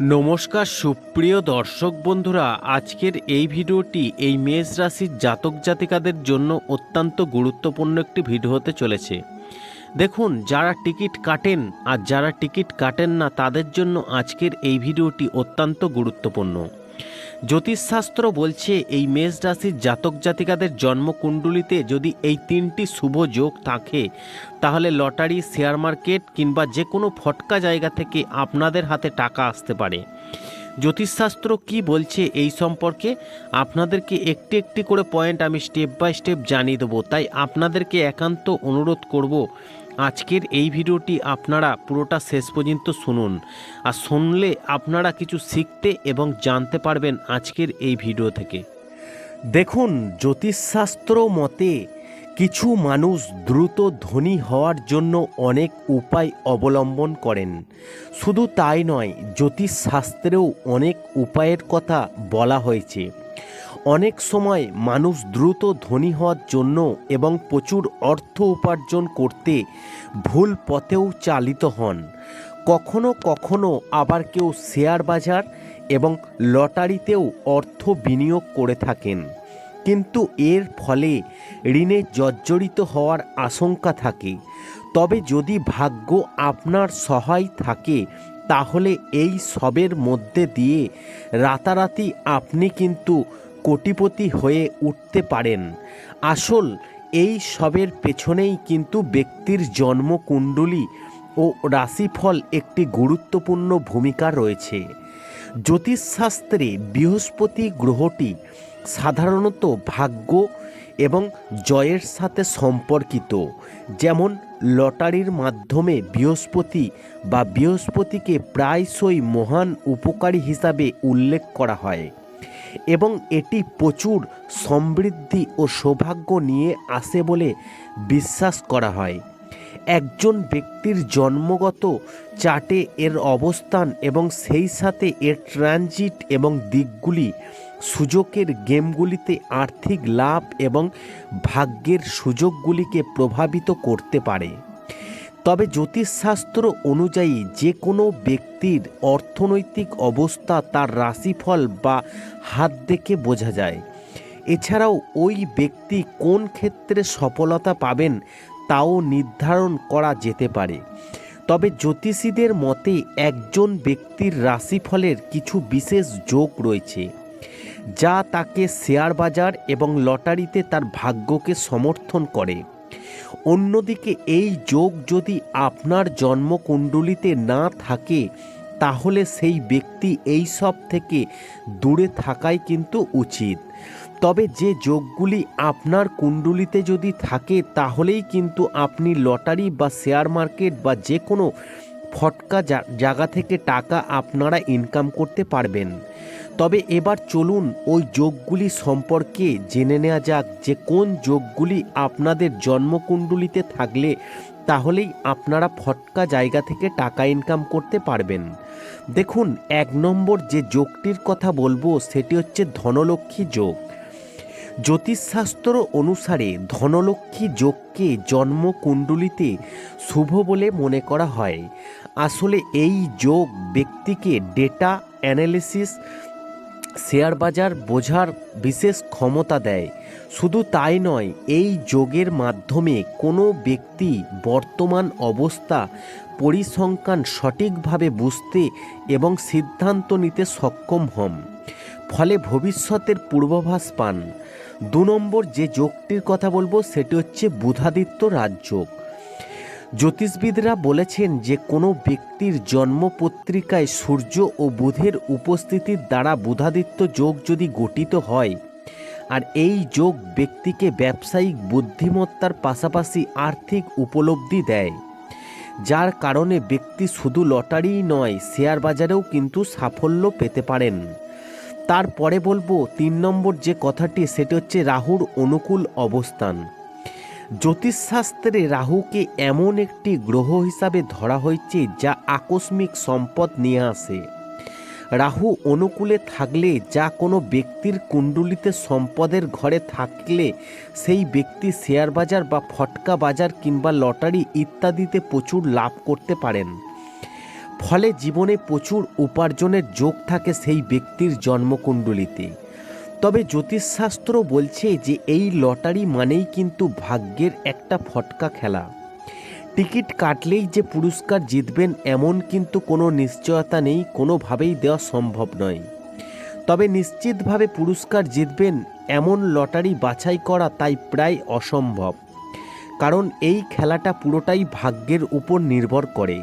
নমস্কার, সুপ্রিয় দর্শক বন্ধুরা, আজকের এই ভিডিওটি এই মেষ রাশির জাতক জাতিকাদের জন্য অত্যন্ত গুরুত্বপূর্ণ একটি ভিডিও হতে চলেছে। দেখুন, যারা টিকিট কাটেন আর যারা টিকিট কাটেন না, তাদের জন্য আজকের এই ভিডিওটি অত্যন্ত গুরুত্বপূর্ণ। জ্যোতিষশাস্ত্র বলছে এই মেষ রাশির জাতক জাতিকাদের জন্মকুণ্ডলিতে যদি এই তিনটি শুভ যোগ থাকে, তাহলে লটারি, শেয়ার মার্কেট কিংবা যে কোনো ফটকা জায়গা থেকে আপনাদের হাতে টাকা আসতে পারে। জ্যোতিষশাস্ত্র কি বলছে এই সম্পর্কে? আপনাদেরকে একটি একটি করে পয়েন্ট আমি স্টেপ বাই স্টেপ জানিয়ে দেবো, তাই আপনাদেরকে একান্ত অনুরোধ করব আজকের এই ভিডিওটি আপনারা পুরোটা শেষ পর্যন্ত শুনুন আর শুনলে আপনারা কিছু শিখতে এবং জানতে পারবেন আজকের এই ভিডিও থেকে। দেখুন, জ্যোতিষশাস্ত্র মতে কিছু মানুষ দ্রুত ধনী হওয়ার জন্য অনেক উপায় অবলম্বন করেন। শুধু তাই নয়, জ্যোতিষশাস্ত্রেও অনেক উপায়ের কথা বলা হয়েছে। অনেক সময় মানুষ দ্রুত ধনী হওয়ার জন্য এবং প্রচুর অর্থ উপার্জন করতে ভুল পথেও চালিত হন। কখনো কখনো আবার কেউ শেয়ার বাজার এবং লটারিতেও অর্থ বিনিয়োগ করে থাকেন। কিন্তু এর ফলে ঋণে জর্জরিত হওয়ার আশঙ্কা থাকে। তবে যদি ভাগ্য আপনার সহায় থাকে, তাহলে এই সবের মধ্যে দিয়ে রাতারাতি আপনি কিন্তু কোটিপতি হয়ে উঠতে পারেন। আসল এই সবের পেছনেই কিন্তু ব্যক্তির জন্মকুণ্ডলী ও রাশিফল একটি গুরুত্বপূর্ণ ভূমিকা রয়েছে। জ্যোতিষশাস্ত্রে বৃহস্পতি গ্রহটি সাধারণত ভাগ্য এবং জয়ের সাথে সম্পর্কিত, যেমন লটারির মাধ্যমে বৃহস্পতি বা বৃহস্পতিকে প্রায়শই মহান উপকারী হিসাবে উল্লেখ করা হয়। এবং এটি প্রচুর সমৃদ্ধি ও সৌভাগ্য নিয়ে আসে বলে বিশ্বাস করা হয়। একজন ব্যক্তির জন্মগত চার্টে এর অবস্থান এবং সেই সাথে এর ট্রানজিট এবং দিকগুলি, সুযোগের গেমগুলিতে আর্থিক লাভ এবং ভাগ্যের সুযোগগুলিকে প্রভাবিত করতে পারে। তবে জ্যোতিষশাস্ত্র অনুযায়ী যে কোনো ব্যক্তির অর্থনৈতিক অবস্থা তার রাশিফল বা হাত দেখে বোঝা যায়। এছাড়াও ওই ব্যক্তি কোন ক্ষেত্রে সফলতা পাবেন তাও নির্ধারণ করা যেতে পারে। তবে জ্যোতিষীদের মতে একজন ব্যক্তির রাশিফলের কিছু বিশেষ যোগ রয়েছে, যা তাকে শেয়ার বাজার এবং লটারিতে তার ভাগ্যকে সমর্থন করে। অন্যদিকে এই যোগ যদি আপনার জন্মকুণ্ডলিতে না থাকে, তাহলে সেই ব্যক্তি এই সব থেকে দূরে থাকাই কিন্তু উচিত। তবে যে যোগগুলি আপনার কুণ্ডলিতে যদি থাকে, তাহলেই কিন্তু আপনি লটারি বা শেয়ার মার্কেট বা যে কোনো ফটকা জায়গা থেকে টাকা আপনারা ইনকাম করতে পারবেন। তবে এবার চলুন ওই যোগগুলি সম্পর্কে জেনে নেওয়া যাক যে কোন যোগগুলি আপনাদের জন্মকুণ্ডলিতে থাকলে তাহলেই আপনারা ফটকা জায়গা থেকে টাকা ইনকাম করতে পারবেন। দেখুন, এক নম্বর যে যোগটির কথা বলব সেটি হচ্ছে ধনলক্ষ্মী যোগ। জ্যোতিষশাস্ত্র অনুসারে ধনলক্ষ্মী যোগকে জন্মকুণ্ডলিতে শুভ বলে মনে করা হয়। আসলে এই যোগ ব্যক্তিকে ডেটা অ্যানালিসিস শেয়ার বাজার বোঝার বিশেষ ক্ষমতা দেয়। শুধু তাই নয়, এই যোগের মাধ্যমে কোনো ব্যক্তি বর্তমান অবস্থা, পরিসংখ্যান সঠিকভাবে বুঝতে এবং সিদ্ধান্ত নিতে সক্ষম হন। ফলে ভবিষ্যতের পূর্বাভাস পান। দু নম্বর যে যোগটির কথা বলব, সেটি হচ্ছে বুধাদিত্য রাজযোগ। জ্যোতিষবিদরা বলেছেন যে, কোনো ব্যক্তির জন্মপত্রিকায় সূর্য ও বুধের উপস্থিতির দ্বারা বুধাদিত্য যোগ যদি গঠিত হয়, আর এই যোগ ব্যক্তিকে ব্যবসায়িক বুদ্ধিমত্তার পাশাপাশি আর্থিক উপলব্ধি দেয়, যার কারণে ব্যক্তি শুধু লটারিই নয় শেয়ার বাজারেও কিন্তু সাফল্য পেতে পারেন। তারপরে বলব তিন নম্বর যে কথাটি, সেটি হচ্ছে রাহুর অনুকূল অবস্থান। জ্যোতিষশাস্ত্রে রাহুকে এমন একটি গ্রহ হিসাবে ধরা হয়েছে, যা আকস্মিক সম্পদ নিয়ে আসে। রাহু অনুকূলে থাকলে, যা কোনো ব্যক্তির কুণ্ডুলিতে সম্পদের ঘরে থাকলে, সেই ব্যক্তি শেয়ার বাজার বা ফটকা বাজার কিংবা লটারি ইত্যাদিতে প্রচুর লাভ করতে পারেন। ফলে জীবনে প্রচুর উপার্জনের যোগ থাকে সেই ব্যক্তির জন্মকুণ্ডলিতে। তবে জ্যোতিষশাস্ত্র বলছে যে এই লটারি মানেই কিন্তু ভাগ্যের একটা ফটকা খেলা। টিকিট কাটলেই যে পুরস্কার জিতবেন এমন কিন্তু কোনো নিশ্চয়তা নেই, কোনোভাবেই দেওয়া সম্ভব নয়। তবে নিশ্চিতভাবে পুরস্কার জিতবেন এমন লটারি বাছাই করা তাই প্রায় অসম্ভব। কারণ এই খেলাটা পুরোটাই ভাগ্যের উপর নির্ভর করে।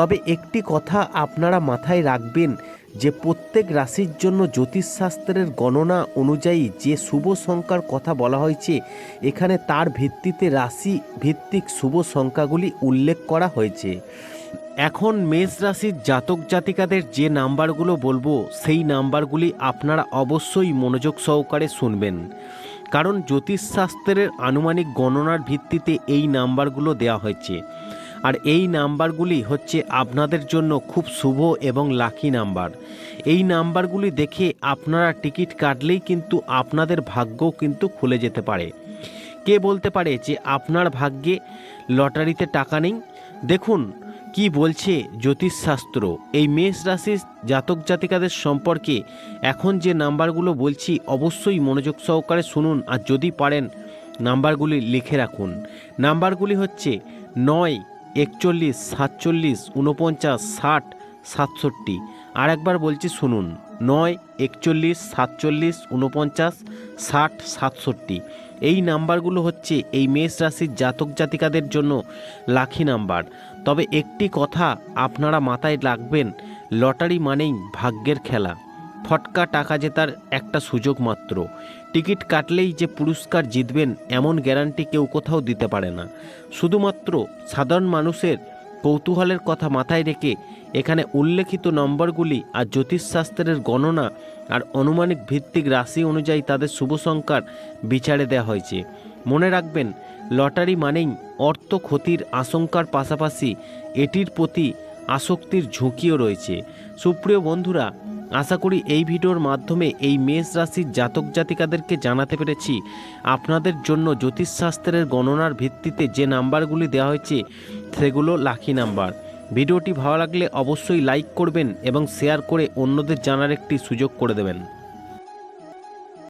তবে একটি কথা আপনারা মাথায় রাখবেন যে প্রত্যেক রাশির জন্য জ্যোতিষশাস্ত্রের গণনা অনুযায়ী যে শুভ সংখ্যার কথা বলা হয়েছে, এখানে তার ভিত্তিতে রাশি ভিত্তিক শুভ সংখ্যাগুলি উল্লেখ করা হয়েছে। এখন মেষ রাশির জাতক জাতিকাদের যে নাম্বারগুলো বলব, সেই নাম্বারগুলি আপনারা অবশ্যই মনোযোগ সহকারে শুনবেন। কারণ জ্যোতিষশাস্ত্রের আনুমানিক গণনার ভিত্তিতে এই নাম্বারগুলো দেওয়া হয়েছে। আর এই নাম্বারগুলি হচ্ছে আপনাদের জন্য খুব শুভ এবং লাকি নাম্বার। এই নাম্বারগুলি দেখে আপনারা টিকিট কাটলেই কিন্তু আপনাদের ভাগ্যও কিন্তু খুলে যেতে পারে। কে বলতে পারে যে আপনার ভাগ্যে লটারিতে টাকা নেই? দেখুন, কি বলছে জ্যোতিষশাস্ত্র এই মেষ রাশির জাতক জাতিকাদের সম্পর্কে এখন যে নাম্বারগুলো বলছি, অবশ্যই মনোযোগ সহকারে শুনুন আর যদি পারেন নাম্বারগুলি লিখে রাখুন। নাম্বারগুলি হচ্ছে নয় একচল্লিশ, সাতচল্লিশ উনপঞ্চাশ ষাট, সাতষট্টি। আর একবার বলছি শুনুন, নয়, একচল্লিশ, সাতচল্লিশ উনপঞ্চাশ ষাট, সাতষট্টি। এই নাম্বারগুলো হচ্ছে এই মেষ রাশির জাতক জাতিকাদের জন্য লাখি নাম্বার। তবে একটি কথা আপনারা মাথায় রাখবেন, লটারি মানেই ভাগ্যের খেলা। ফটকা টাকা জেতার একটা সুযোগ মাত্র। টিকিট কাটলেই যে পুরস্কার জিতবেন এমন গ্যারান্টি কেউ কোথাও দিতে পারে না। শুধুমাত্র সাধারণ মানুষের কৌতূহলের কথা মাথায় রেখে এখানে উল্লেখিত নম্বরগুলি আর জ্যোতিষশাস্ত্রের গণনা আর অনুমানিক ভিত্তিক রাশি অনুযায়ী তাদের শুভ সংখ্যার বিচারে দেওয়া হয়েছে। মনে রাখবেন, লটারি মানেই অর্থ ক্ষতির আশঙ্কার পাশাপাশি এটির প্রতি আসক্তির ঝুঁকিও রয়েছে। সুপ্রিয় বন্ধুরা, আশা করি এই ভিডিওর মাধ্যমে এই মেষ রাশির জাতক জাতিকাদেরকে জানাতে পেরেছি। আপনাদের জন্য জ্যোতিষশাস্ত্রের গণনার ভিত্তিতে যে নাম্বারগুলি দেওয়া হয়েছে, সেগুলো লাখি নাম্বার ভিডিওটি ভালো লাগলে অবশ্যই লাইক করবেন এবং শেয়ার করে অন্যদের জানার একটি সুযোগ করে দেবেন।